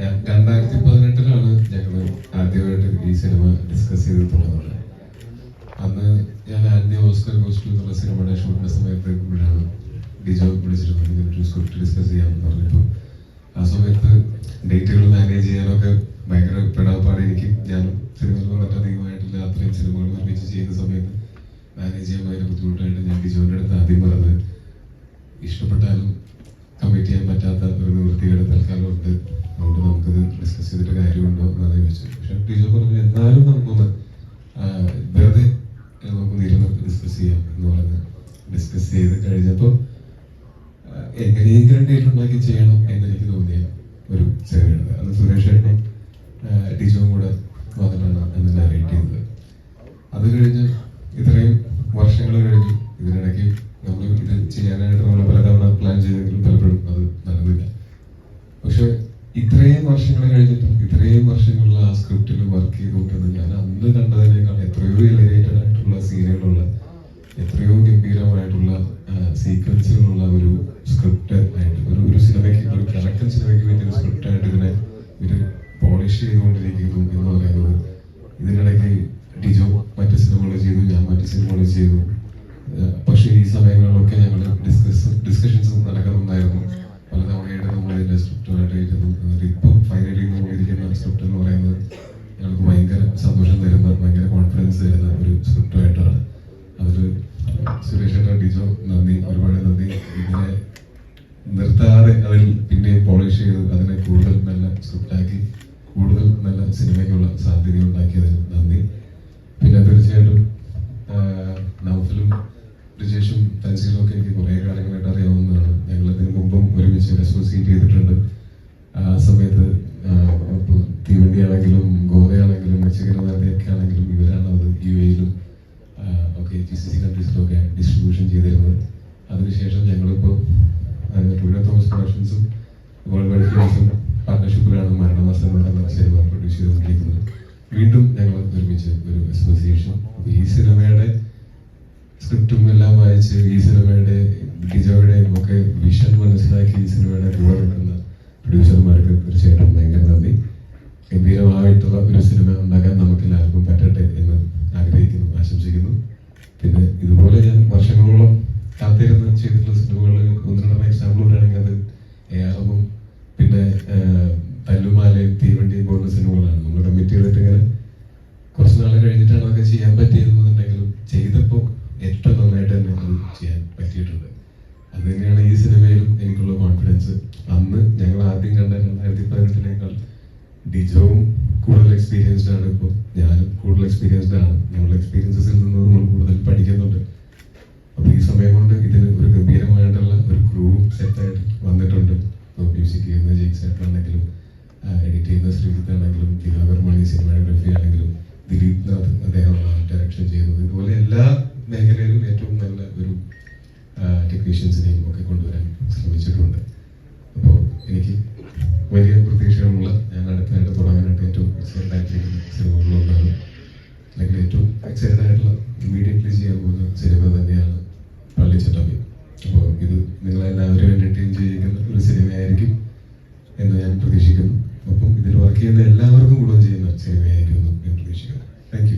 രണ്ടായിരത്തി പതിനെട്ടിലാണ് ഞങ്ങൾ ആദ്യമായിട്ട് ഈ സിനിമ ഡിസ്കസ് ചെയ്ത് തുടങ്ങുന്നത് അന്ന് ഞാൻ ആന്റി ഓസ്കർ എന്നുള്ള സിനിമയുടെ ഷൂട്ടിന്റെ സമയത്ത് ഇവിടെയാണ് ഡിജോ വിളിച്ചിരുന്നത്. ഇങ്ങനെ ഒരു സ്ക്രിപ്റ്റ് ഡിസ്കസ് ചെയ്യാമെന്ന് പറഞ്ഞപ്പോൾ ആ സമയത്ത് ഡേറ്റുകൾ മാനേജ് ചെയ്യാനൊക്കെ ഭയങ്കര പെടാപ്പാട് എനിക്ക് ഞാൻ സിനിമയിൽ വളരെയധികമായിട്ടില്ല. അത്രയും സിനിമകൾ ഒരുമിച്ച് ചെയ്യുന്ന സമയത്ത് മാനേജ് ചെയ്യാൻ ഭയങ്കര ബുദ്ധിമുട്ടായിട്ട് ഞാൻ ഡിജോന്റെ അടുത്ത് ആദ്യം പറഞ്ഞത് ഇഷ്ടപ്പെട്ടാലും കമ്മിറ്റ് ചെയ്യാൻ പറ്റാത്ത ഒരു നിവൃത്തിയുടെ ഡിസ്കസ് ചെയ്തിട്ട് കാര്യമുണ്ടോ എന്നാണ് ചോദിച്ചത് പക്ഷെ ടീച്ചർ പറഞ്ഞു എന്നാലും നമുക്കൊന്ന് വെറുതെ നമുക്കൊന്ന് ഇരുന്ന് ഡിസ്കസ് ചെയ്യാം എന്ന് പറഞ്ഞ് ഡിസ്കസ് ചെയ്ത് കഴിഞ്ഞപ്പോൾ എങ്ങനെയെങ്കിലും ഡേറ്റ് ഉണ്ടാക്കി ചെയ്യണം എന്ന് എനിക്ക് തോന്നിയ ഒരു സിനിമയാണ് അത് സുരേഷ് ഏട്ടനും ടീച്ചറും കൂടെ വന്നിട്ടാണ് അന്ന് ചെയ്തത്. അത് കഴിഞ്ഞ് വർഷങ്ങൾ കഴിഞ്ഞിട്ടും ഇത്രയും വർഷങ്ങളിൽ ആ സ്ക്രിപ്റ്റിൽ വർക്ക് ചെയ്തുകൊണ്ടിരുന്ന ഞാൻ അന്ന് കണ്ടതിനേക്കാൾ എത്രയോ എലിവേറ്റഡ് ആയിട്ടുള്ള സീനുകളുള്ള എത്രയോ ഗംഭീരമായിട്ടുള്ള സീക്വൻസുകളുള്ള ഒരു സ്ക്രിപ്റ്റ് ആയിട്ട് ഒരു ഒരു സിനിമയ്ക്ക് ഒരു ക്യാരക്ടർ സിനിമയ്ക്ക് വേണ്ടി ഒരു സ്ക്രിപ്റ്റ് ആയിട്ട് ഇതിനെ ഒരു പോളിഷ് ചെയ്തുകൊണ്ടിരിക്കുന്നു എന്ന് പറയുന്നത് ഇതിനിടയ്ക്ക് തരുന്ന ഒരു സ്ക്രിപ്റ്റായിട്ടാണ് അതിൽ സുരേഷ് ടീച്ചർ നന്ദി ഒരുപാട് നന്ദി. ഇതിനെ നിർത്താതെ അതിൽ പിന്നെയും പോളിഷ് ചെയ്ത് അതിനെ കൂടുതൽ നല്ല സ്ക്രിപ്റ്റാക്കി കൂടുതൽ നല്ല സിനിമയ്ക്കുള്ള സാധ്യത ഉണ്ടാക്കിയതിന് നന്ദി. പിന്നെ തീർച്ചയായിട്ടും നൗഫിലും ബ്രിജേഷും രിജേഷും തൻസീലും ഒക്കെ എനിക്ക് കുറേ കാലങ്ങളായിട്ട് അറിയാവുന്നതാണ് ഞങ്ങൾ ഇതിനു മുമ്പും ഒരുമിച്ച് അസോസിയേറ്റ് ചെയ്തിട്ടുണ്ട് ആ സമയത്ത് ആഹ്, ഇപ്പൊ തീവണ്ടി ആണെങ്കിലും ഒക്കെ ആണെങ്കിലും ഇവരാണ് അത് യു എയിലും ഒക്കെ ജി സി സി കൺട്രീസിലും ഒക്കെ ഡിസ്ട്രിബ്യൂഷൻ ചെയ്തിരുന്നത്. അതിനുശേഷം ഞങ്ങളിപ്പോൾ ടൂരിയ തോമസ് പ്രൊഡക്ഷൻസും വേൾഡ് വൈഡ് ഫിലിംസും പാർട്ണർഷിപ്പിലാണ് മരണമാസം എന്ന സിനിമ പ്രൊഡ്യൂസ് ചെയ്തുകൊണ്ടിരിക്കുന്നത്. വീണ്ടും ഞങ്ങൾ ഒരുമിച്ച് ഒരു അസോസിയേഷൻ ഈ സിനിമയുടെ സ്ക്രിപ്റ്റും എല്ലാം വായിച്ച് ഈ സിനിമയുടെ ഡിജോയുടെയും ഒക്കെ വിഷൻ മനസ്സിലാക്കി ഈ സിനിമയുടെ കൂടെ നിൽക്കുന്ന പ്രൊഡ്യൂസർമാർക്ക് തീർച്ചയായിട്ടും ഭയങ്കര നന്ദി ഗംഭീരമായിട്ടുള്ള ഒരു സിനിമ ഉണ്ടാക്കാൻ നമുക്ക് എല്ലാവർക്കും പറ്റട്ടെ എന്ന് ആഗ്രഹിക്കുന്നു ആശംസിക്കുന്നു. പിന്നെ ഇതുപോലെ ഞാൻ വർഷങ്ങളോളം കാത്തിരുന്ന് ചെയ്തിട്ടുള്ള സിനിമകളിൽ ഒന്ന് എക്സാമ്പിൾ പറയുകയാണെങ്കിൽ അത് ഏറവും പിന്നെ തല്ലുമാലയും തീവണ്ടിയും പോലുള്ള സിനിമകളാണ്. നമ്മൾ കമ്മിറ്റ് ചെയ്തിട്ട് ഇങ്ങനെ കുറച്ച് നാൾ കഴിഞ്ഞിട്ടാണ് അതൊക്കെ ചെയ്യാൻ പറ്റിയതെന്നുണ്ടെങ്കിലും ചെയ്തപ്പോൾ ഏറ്റവും നന്നായിട്ട് തന്നെ അത് ചെയ്യാൻ പറ്റിയിട്ടുണ്ട്. അത് തന്നെയാണ് ഈ സിനിമയിലും എനിക്കുള്ള കോൺഫിഡൻസ് അന്ന് ഞങ്ങൾ ആദ്യം കണ്ട രണ്ടായിരത്തി പതിനെട്ടിനേക്കാൾ ഡിജോവും കൂടുതൽ എക്സ്പീരിയൻസ്ഡ് ആണ് ഇപ്പോൾ ഞാനും കൂടുതൽ എക്സ്പീരിയൻസ്ഡ് ആണ്. ഞങ്ങളുടെ എക്സ്പീരിയൻസസിൽ നിന്ന് നമ്മൾ കൂടുതൽ പഠിക്കുന്നുണ്ട്. അപ്പോൾ ഈ സമയം കൊണ്ട് ഇതിന് ഒരു ഗംഭീരമായിട്ടുള്ള ഒരു ക്രൂവും സെറ്റായിട്ട് വന്നിട്ടുണ്ട്. ഇപ്പോൾ മ്യൂസിക് ചെയ്യുന്ന ജെയ്ക് സെറ്റാണെങ്കിലും എഡിറ്റ് ചെയ്യുന്ന ശ്രീജിത്ത് ആണെങ്കിലും ദിവാകർ മണി സിനിമാറ്റോഗ്രഫി ആണെങ്കിലും ദിലീപ് നാഥ് അദ്ദേഹമാണ് ഡയറക്ഷൻ ചെയ്യുന്നത്. ഇതുപോലെ എല്ലാ മേഖലയിലും ഏറ്റവും നല്ല ഒരു ടെക്നീഷ്യൻസിനെയും ഒക്കെ കൊണ്ടുവരാൻ ശ്രമിച്ചിട്ടുണ്ട്. അപ്പോൾ എനിക്ക് വലിയ പ്രതീക്ഷകളുള്ള ഏറ്റവും എക്സൈറ്റഡ് ആയിട്ടുള്ള ഇമ്മീഡിയറ്റ്ലി ചെയ്യാൻ പോകുന്ന സിനിമ തന്നെയാണ് പള്ളിച്ചട്ടമ്പി അപ്പോൾ ഇത് നിങ്ങളെല്ലാവരും എന്റർടൈൻ ചെയ്യിക്കുന്ന ഒരു സിനിമയായിരിക്കും എന്ന് ഞാൻ പ്രതീക്ഷിക്കുന്നു. അപ്പം ഇതിൽ വർക്ക് ചെയ്യുന്ന എല്ലാവർക്കും ഗുണം ചെയ്യുന്ന സിനിമയായിരിക്കും എന്ന് ഞാൻ പ്രതീക്ഷിക്കുന്നു. താങ്ക്